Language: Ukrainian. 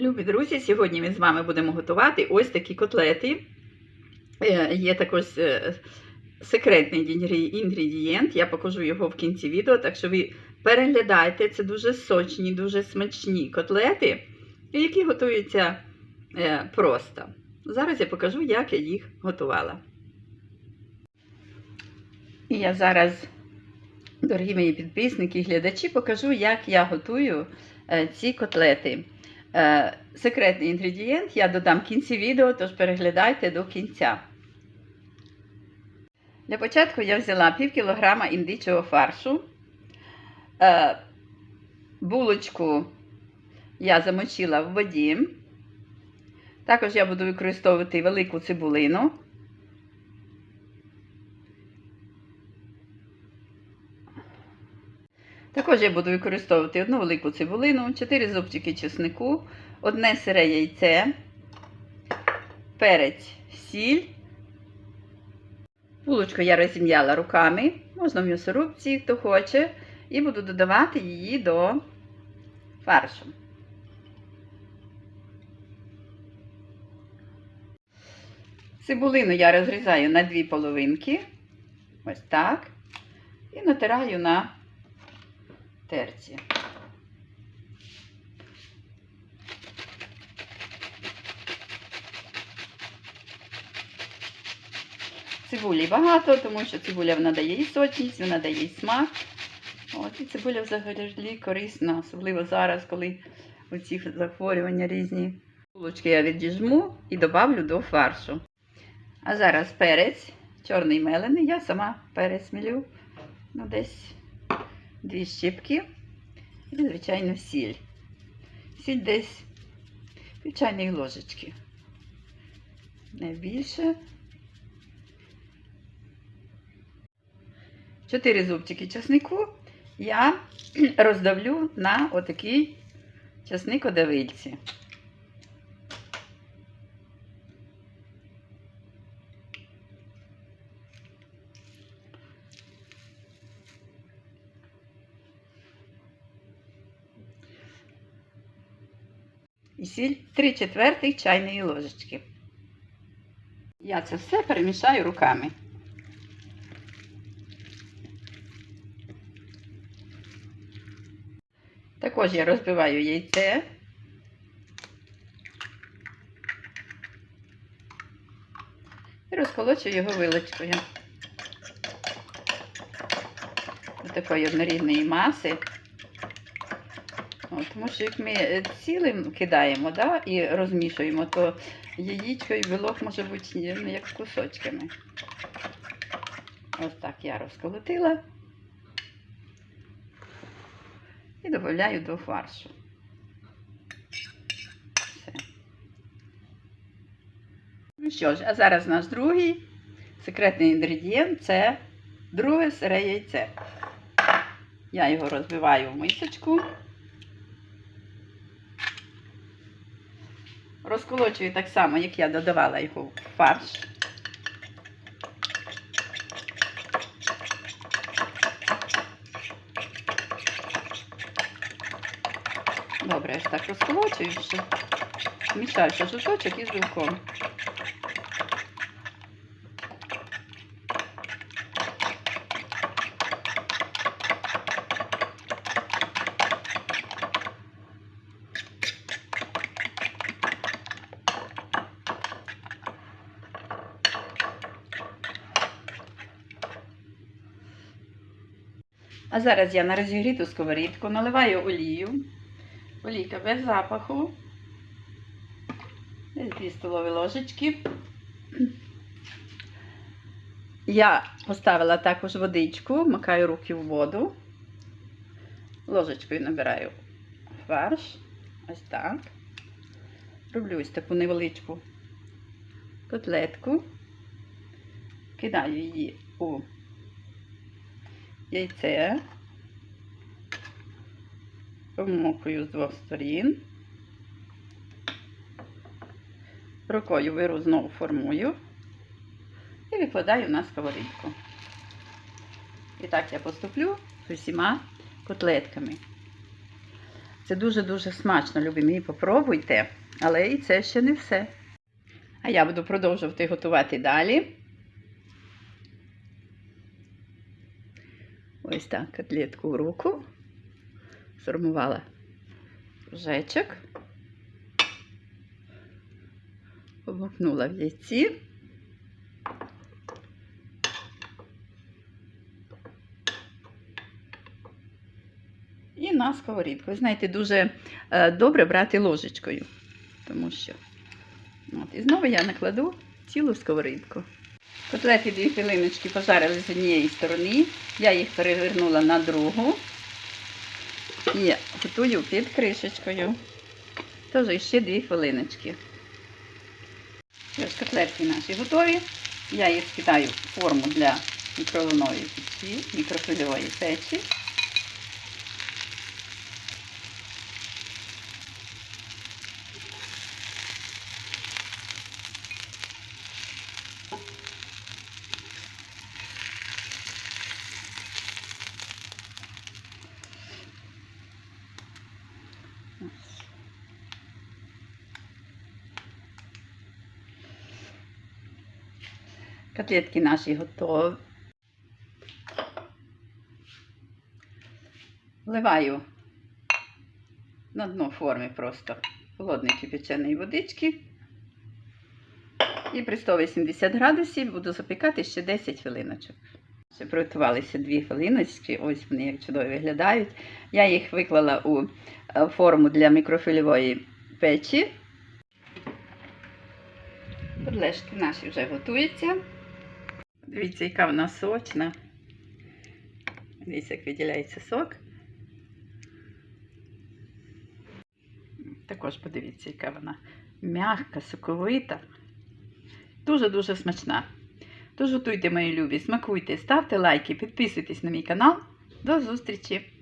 Любі друзі, сьогодні ми з вами будемо готувати ось такі котлети. Е, Є також е, секретний інгредієнт, я покажу його в кінці відео, так що ви переглядайте, це дуже сочні, дуже смачні котлети, які готуються е, просто. Зараз я покажу, як я їх готувала. І я зараз, дорогі мої підписники і глядачі, покажу, як я готую ці котлети. Е, Секретний інгредієнт я додам в кінці відео, тож переглядайте до кінця. Для початку я взяла пів кілограма індичого фаршу. Е, Булочку я замочила в воді. Також я буду використовувати велику цибулину. Також я буду використовувати одну велику цибулину, 4 зубчики чеснику, одне сире яйце, перець, сіль. Булочку я розім'яла руками, можна в м'ясорубці, хто хоче, і буду додавати її до фаршу. Цибулину я розрізаю на дві половинки, ось так, і натираю на терці. Цибулі багато, тому що цибуля вона дає і сочність, вона дає і смак. От, і цибуля взагалі корисна, особливо зараз, коли оці захворювання різні. Булочки я відіжму і добавлю до фаршу. А зараз перець, чорний мелений, я сама перець мілю, ну десь дві щіпки і, звичайно, сіль. Сіль десь пів ложечки. Не більше. Чотири зубчики часнику я роздавлю на отакій часникодавильці. І сіль 3 четвертих чайної ложечки. Я це все перемішаю руками. Також я розбиваю яйце. І розколочую його вилочкою. До такої однорідної маси. Тому що як ми е, цілим кидаємо да, і розмішуємо, то яєчко і білок може бути ну, як з кусочками. Ось так я розколотила і додаю до фаршу. Все. Ну що ж, а зараз наш другий секретний інгредієнт це друге сире яйце. Я його розбиваю в мисочку. Розколочую так само, як я додавала його в фарш. Добре, ось так розколочую, що мішаю жовточок із білком. А зараз я на розігріту сковорідку наливаю олію. Олійка без запаху. Десь 2 столові ложечки. Я поставила також водичку, макаю руки в воду. Ложечкою набираю фарш. Ось так. Роблю ось таку невеличку котлетку. Кидаю її у яйце, помокую з двох сторін, рукою беру знову формую і викладаю на сковорідку. І так я поступлю з усіма котлетками. Це дуже-дуже смачно, любі мої, попробуйте. Але і це ще не все. А я буду продовжувати готувати далі. Ось так, котлетку в руку. Сформувала кружечок. Обмакнула в яйці. І на сковорідку. Ви знаєте, дуже е, добре брати ложечкою, тому що. От, і знову я накладу цілу сковорідку. Котлети дві хвилиночки пожарили з однієї сторони. Я їх перевернула на другу і готую під кришечкою. Тож ще дві хвилиночки. Ось котлетки наші готові. Я їх скидаю в форму для мікроволнової печі, мікрохвильової печі. Котлетки наші готові. Вливаю на дно форми просто холодної кипяченої водички. І при 180 градусів буду запікати ще 10 хвилиночок. Ще приготувалися 2 хвилиночки, ось вони як чудово виглядають. Я їх виклала у форму для мікрофільової печі. Подлежки наші вже готуються. Дивіться, яка вона сочна. Дивіться, як виділяється сок. Також подивіться, яка вона м'яка, соковита. Дуже-дуже смачна. Тож готуйте, мої любі, смакуйте, ставте лайки, підписуйтесь на мій канал. До зустрічі!